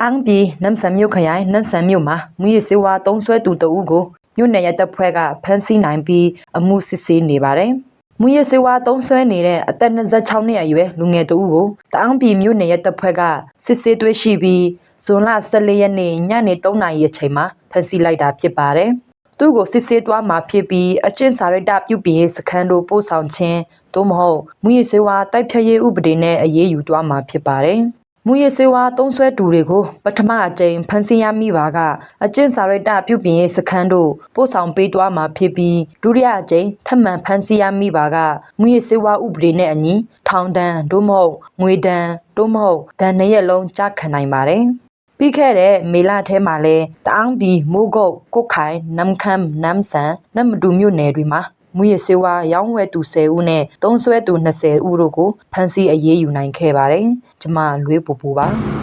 အန်းပြည်နမ်ဆန်မြို့ခရိုင်နမ်ဆန်မြို့မှာမူရစေဝါတုံးဆွဲသူတအုပ်ကိုမြို့နယ်ရဲတပ်ဖွဲ့ကဖမ်းဆီးနိုင်ပြီးအမှုစစ်ဆေးနေပါတယ်။မူရစေဝါတုံးဆွဲနေတဲ့အသက်26နှစ်အရွယ်လူငယ်တအုပ်ကိုတအန်းပြည်မြို့နယ်ရဲတပ်ဖွဲ့ကစစ်ဆေးတွေ့ရှိပြီးဇွန်လ14ရက်နေ့ညနေ3နာရီအချိန်မှာဖမ်းဆီးလိုက်တာဖြစ်ပါတယ်။သူ့ကိုစစ်ဆေးသွားမှာဖြစ်ပြီးအကျင့်စာရိတ္တပြုပြင်ရေးစခန်းတို့ပို့ဆောင်ခြင်းသို့မဟုတ်မူရစေဝါတိုက်ဖြတ်ရေးဥပဒေနဲ့အရေးယူသွားမှာဖြစ်ပါတယ်။ မူရစေဝါတုံးဆွဲသူတွေကိုပထမအကြိမ်ဖမ်းဆီးရမိပါကအကျင့်စာရိတ္တပြုပြင်ရေးစခန်းတို့ပို့ဆောင်ပေးသွားမှာဖြစ်ပြီးဒုတိယအကြိမ်ထပ်မံဖမ်းဆီးရမိပါကမူရစေဝါဥပဒေနဲ့အညီထောင်ဒဏ်သို့မဟုတ်ငွေဒဏ်သို့မဟုတ်ဒဏ်နှစ်ရက်လုံးကြခံနိုင်ပါတယ်။ပြီးခဲ့တဲ့မေလထဲမှာလဲတအောင်းပြည်မိုးကုတ်ကုတ်ခိုင်နမ်ခမ်းနမ်ဆန်နမ်မတူမြို့နယ်တွေမှာ မူရစေဝါရောင်းဝယ်သူ10ဦးနဲ့တုံးဆွဲသူ20ဦးတို့ကိုဖမ်းဆီးအရေးယူနိုင်ခဲ့ပါတယ်။ကျမလွေးပူပူပါ။